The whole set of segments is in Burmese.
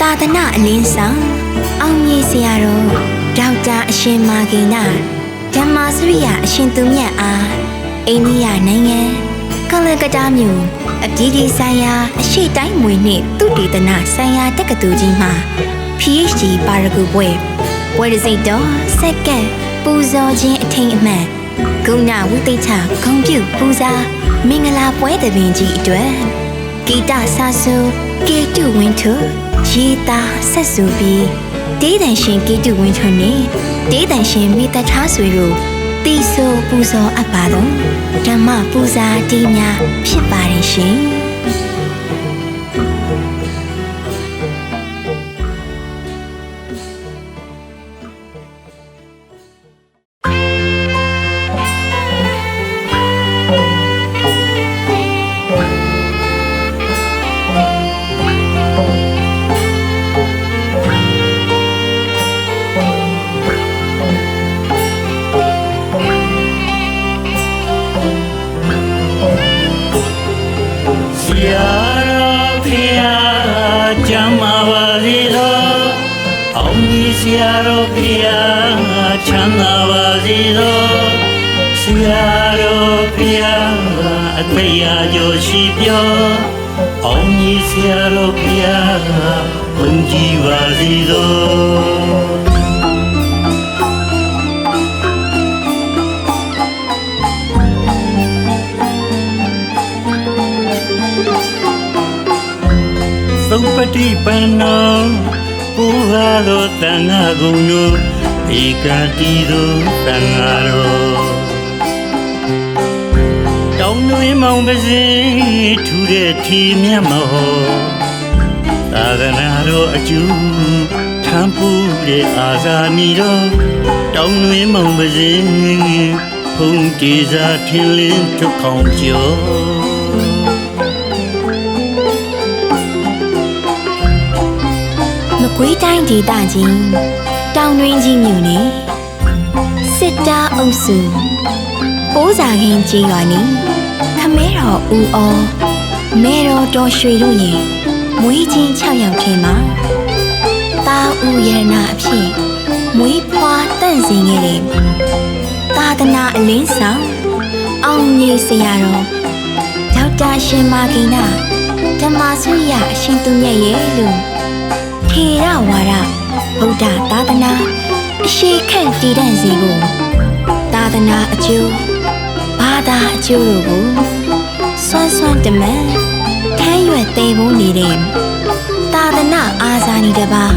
တာသနာအလင်းဆောင်အောင်မြေဆရာတော်ဒေါက်တာအရှင်မာဂိနာဓမ္မစရိယအရှင်သူမြတ်အားအိန္ဒိယနိုင်ငံကလကတ္တာမြို့အပြည်ပြည်ဆိုင်ရာအရှိတိုင်းမွေနှင့်သုတေသနဆိုင်ရာတက္ကသိုလ်ကြီးမှ PhD ပါရဂူပွဲဝေဒစိတ်တော်စက္ကန့်ပူဇော်ခြင်းအထိန်အမှန် ဂုဏဝိသိချဂုံပြုပူဇာမင်္ဂလာပွဲသဘင်ကြီးအတွက်ဂီတဆာဆူကေတုဝင်းထုရေတာဆက်ဆူပြီးဒေးတန်ရှင်ကေတုဝင်းထုနှင့်ဒေးတန်ရှင်မိသက်ထားဆွေတို့တီဆိုပူဇော်အပ်ပါတော့ဓမ္မပူဇာတီးများဖြစ်ပါတယ်ရှင် ရာတော်ဖျားချမ်းသာပါစေသောဆရာတော်ဖျားအသက်ရာကျော်ရှိပြောအောင်ကြီးဆရာတော်ဖျားဘုန်းကြီးပါစေသောသုပတိပန္နော ဘုရားတော်တန်ခါကုံတို့ဧကတိသောတန်ခါတော်တောင်းတွင်မောင်ပါစေထူတဲ့ထီမြတ်မဟောသာသနာတော်အကျူထမ်းပူတဲ့အာဇာနည်တော်တောင်းတွင်မောင်ပါစေဖုန်တေစာထင်းလင်းထုတ်ခေါင်ကျော် မကွေးတိုင်းဒေသကြီးတောင်တွင်းကြီးမြို့နယ်စစ်တာအုပ်စုပိုးစာခင်းကြီးရွာနီခမဲတော်ဦးအောမဲတော်တော်ရွှေတို့ရဲ့မွေးချင်း6ယောက်ထဲမှာတာဦးရတနာအဖြစ်မွေးဖွားတန့်စင်ခဲ့တဲ့သာသနာအလင်းဆောင်အောင်ကြီးဆရာတော်ဒေါက်တာရှင်မာဂိနာဓမ္မဆုရအရှင်သူမြတ်ရဲ့လို့ ထေရဝါဒဗုဒ္ဓသာသနာအရှိခန့်တည်တံ့စေဖို့သာသနာအကျိုးဘာသာအကျိုးတို့ကိုစွမ်းစွမ်းတမန်ထမ်းရွက်သိဖို့နေတဲ့သာသနာအာဇာနည်တစ်ပါး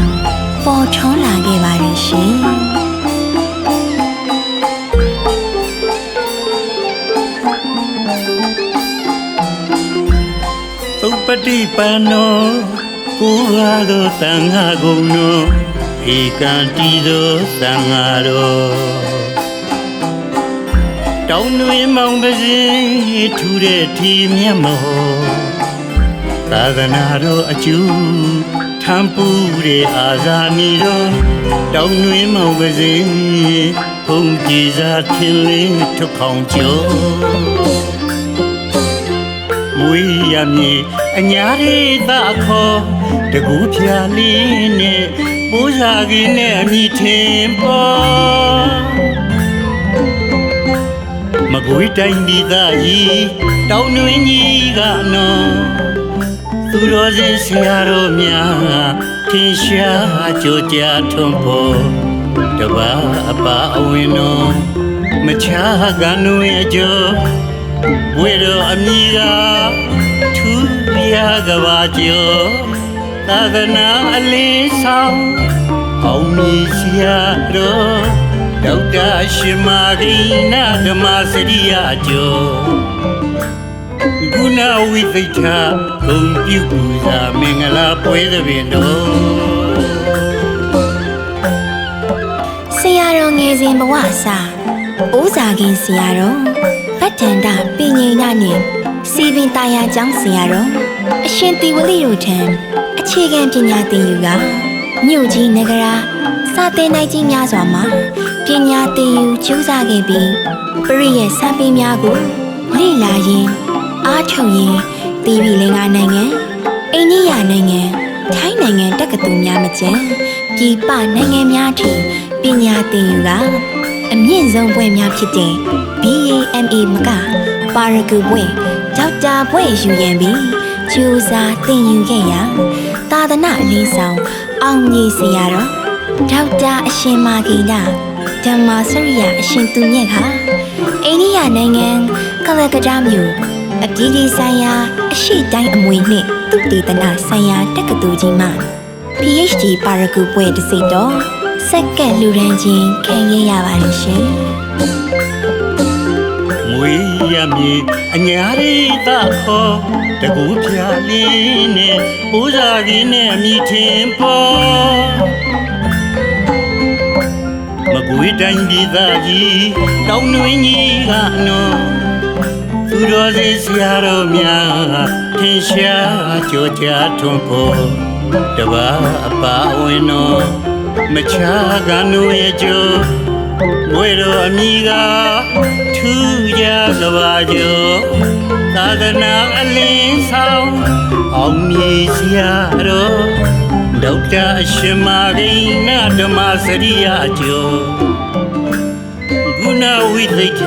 ပေါ်ထွန်းလာခဲ့ပါရဲ့ရှင်သုပတိပန္နော ကိုယ်ဟာသောတန်ခါကုံတို့ဧကံတီသောတန်ခါတော်တောင်းတွင်မောင်ပါစေထူတဲ့ထီမြတ်မဟောသာသနာတော်အကျူထမ်းပူတဲ့အာဇာနည်တော်တောင်းတွင်မောင်ပါစေဘုံကြည်စာထင်းလင်းထုတ်ခေါင်ကျော်မွေးရမည်အညာရိသခေါ် တကူဖြာလေးနဲ့ပိုးစာကြီးနဲ့အမိထင်ပေါ်မကွေးတိုင်းဒီသားကြီးတောင်းတွင်ကြီးကနော်သူတော်စင်ဆရာတော်များထင်ရှားကြိုကြားထွန်းဖို့တပါအပါအဝင်တော်မချာကနွေအကျော်ဝေရောအမိကထူရကဘာကျော် သာသနာအလေးဆောင်အောင်မီစရာတော်ဒေါက်တာရှင်မာရိနာဓမ္မစရိယကျော်ဂုဏဝိသိထဂုံပြုပူဇာမင်္ဂလာပွဲသဘင်တော်ဆရာတော်ငယ်စဉ်ဘဝအစအိုးစာကင်းဆရာတော်ဗတ္တန္တပင်ငိဏနဲ့စီပင်တာယာကျောင်းဆရာတော်အရှင်တီဝလိတို့ထံ အခြေခံပညာသင်ယူကမြို့ကြီးနဂရာစာသင်နိုင်ကြီးများစွာမှာပညာသင်ယူကျူးစာခဲ့ပြီးပရိရဲ့စာပေများကိုလေ့လာရင်အားထုတ်ရင်တီဗီလင်္ကာနိုင်ငံအိန္ဒိယနိုင်ငံထိုင်းနိုင်ငံတက္ကသိုလ်များမကျန်ပြည်ပနိုင်ငံများထိပညာသင်ယူတာအမြင့်ဆုံးဘွဲ့များဖြစ်တဲ့ BAMA မကပါရဂူဘွဲ့ဒေါက်တာဘွဲ့ယူရန်ပြီးကျူစာသင်ယူခဲ့ရာ သာသနာအလေးဆောင်အောင်ကြီးစရာတော်ဒေါက်တာအရှင်မာဂိနာဓမ္မစရိယအရှင်သူမြတ်ဟာအိန္ဒိယနိုင်ငံကလကတ္တာမြို့အပြည်ပြည်ဆိုင်ရာအရှိတိုင်းအမွေနှင့်သုတေသနဆိုင်ရာတက္ကသိုလ်ကြီးမှ PhD ပါရဂူပွဲတစ်စိတ်တော့စက္ကန့်လူရန်ချင်းခံရရပါတယ်ရှင် မွေရမြေအညာရိတာခေါ်တကူဖြာလင်းနဲ့ပူဇာကင်းနဲ့မြည်ထင်ပေါ်မကွေးတိုင်းဒေသကြီးတောင်းတွင်ကြီးကနော်သူတော်စင်ဆရာတော်များထင်ရှားကြောကြားထွန်းပေါ်တပါအပါဝင်တော်မချကနုရဲ့ကျိုး ဘွေတော်အမိကထူးကြကဘာကျော်သာသနာအလင်းဆောင်အောင်မြည်စရာတော်ဒေါက်တာအရှင်မာဂိနဓမ္မစရိယကျော်ဂုဏဝိသိက္ခ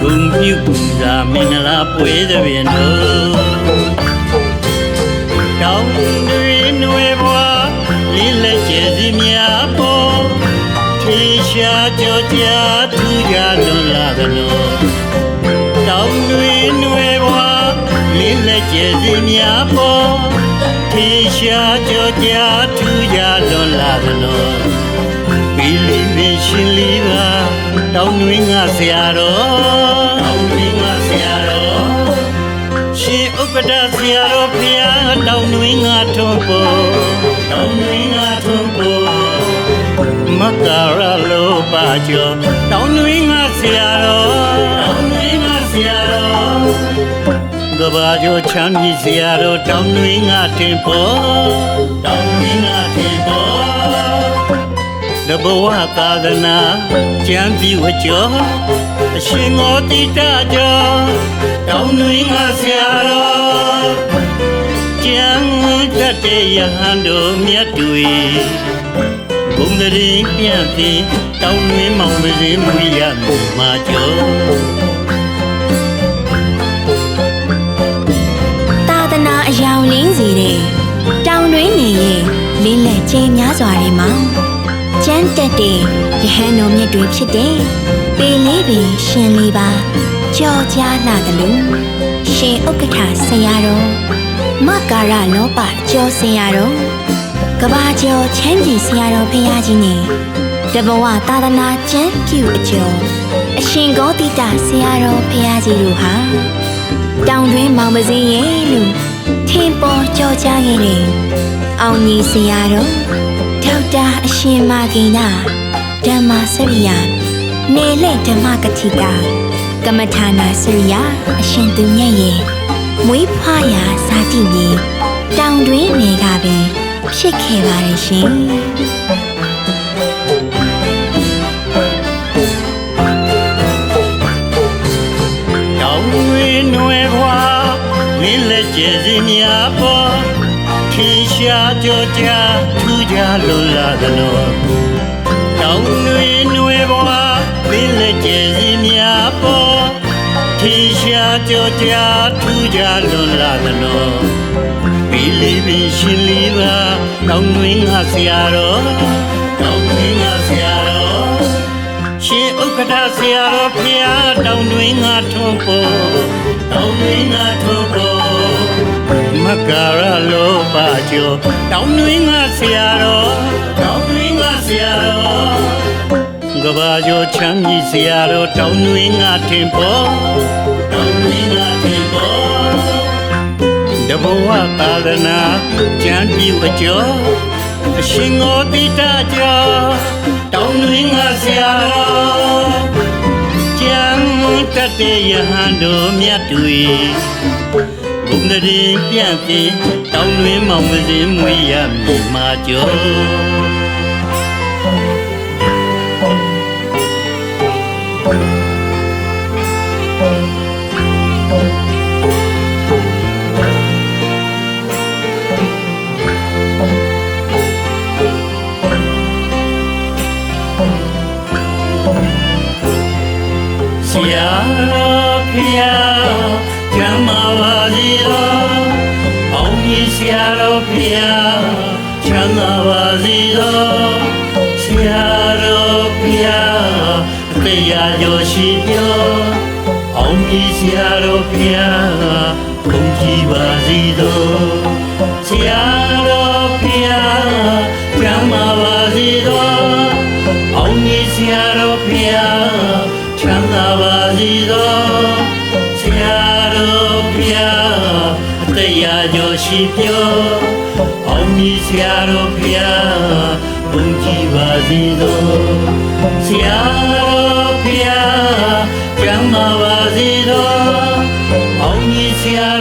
ဂုံပြုပူဇာမင်္ဂလာပွဲသဘင်တော်တောင်းတွင်နွယ်ဘွားလင်းလက်ကျဲစီများပေါ် ထေရှားကြောကြားသူကြလွန်လာသလိုတောင်းတွင်နွယ်ဘွားလင်းလက်ကျဲစီများပေါ်ထေရှားကြောကြားသူကြလွန်လာသလိုဘီလီပင်ရှင်လီပါတောင်းတွင်ငါဆရာတော်တောင်းတွင်ငါဆရာတော်ရှင်ဥက္ကဋ္ဌဆရာတော်ဖျားတောင်းတွင်ငါထွန်းပေါ်တောင်းတွင်ငါထွန်းပေါ် မကရလောပါကျော်တောင်းတွင်ငါဆရာတော်တောင်းတွင်ငါဆရာတော်ကဘာကျော်ချမ်းမြေဆရာတော်တောင်းတွင်ငါတင်ပေါ်တောင်းတွင်ငါတင်ပေါ်တဘဝသာသနာကျမ်းပြဝကျော်အရှင်ငေါတိတကျော်တောင်းတွင်ငါဆရာတော်ကျမ်းတတ်တဲ့ယဟန်တို့မြတ်တွေ ဘုံတရင်ပြန့်ပြီးတောင်းတွင်မောင်မစင်းမွေရမှုမာကျော်သာသနာအယောင်လင်းစီတဲ့တောင်တွင်းနေရဲ့လင်းလက်ကျင်းများစွာတွေမှာကျန်းတက်တဲ့ရဟန်းတော်မြတ်တွေဖြစ်တဲ့ပေလေးပင်ရှင်လေးပါကြော်ကြားလာတယ်လို့ရှင်ဥက္ကဋ္ဌဆရာတော်မကာရလောပကျော်ဆရာတော် ကဘာကျော်ချမ်းပြည်ဆရာတော်ဖရာကြီးနဲ့တဘဝသာသနာကျမ်းပြူအကျော်အရှင်ဂေါတိတဆရာတော်ဖရာကြီးတို့ဟာတောင်တွင်းမောင်ပစင်းရဲ့လို့ထင်ပေါ်ကြော်ကြားခဲ့တဲ့အောင်ကြီးဆရာတော်ဒေါက်တာအရှင်မာဂိနာဓမ္မစရိယာနေလက်ဓမ္မကတိတာကမ္မထာနာစရိယာအရှင်သူမြတ်ရဲ့မွေးဖွားရာဇာတိမြေတောင်တွင်းနယ်ကပင် ဖြစ်ခဲ့ပါတယ်ရှင်တောင်းတွင်နွယ်ဘွားလင်းလက်ကျဲစီများပေါ်ထင်ရှားကြောကြားထူးကြလွန်လာသလိုတောင်းတွင်နွယ်ဘွားလင်းလက်ကျဲစီများပေါ်ထင်ရှားကြောကြားထူးကြလွန်လာသလို ဘီလီဘီရှင်လီပါတောင်းတွင်ငါဆရာတော်တောင်းတွင်ငါဆရာတော်ရှင်ဥက္ကဋ္ဌဆရာတော်ဖျားတောင်းတွင်ငါထွန်းပေါ်တောင်းတွင်ငါထွန်းပေါ်မကရလောပါကျော်တောင်းတွင်ငါဆရာတော်တောင်းတွင်ငါဆရာတော်ကဘာကျော်ချမ်းကြီးဆရာတော်တောင်းတွင်ငါထင်ပေါ်တောင်းတွင်ငါထင်ပေါ်တဘ ဝသာသနာကျမ်းပြူအကျော်အရှင်ငေါတိတကျော်တောင်းတွင်ငါဆရာတော်ကျမ်းတတ်တဲ့ယဟန်တို့မြတ်တွေဘုံတရင်ပြန့်ပြီးတောင်းတွင်မောင်မစင်းမွေရမြေမာကျော် ရာတော်ဖျားကျမ်းမာပါစေတော်အောင်မြင်ဆရာတော်ဖျားချမ်းသာပါစေတော်ဆရာတော်ဖျားတရားကျော်ရှိပြောအောင်မြင်ဆရာတော်ဖျားဘုန်းကြီးပါစေတော်ဆရာ ရားကျော်ရှိပြောအောင်မြင်ဆရာတော်ဖျားဘုန်းကြီးပါစေတော်ဆရာတော်ဖျားကျမ်းမာပါစေတော်အောင်မြင်ဆရာ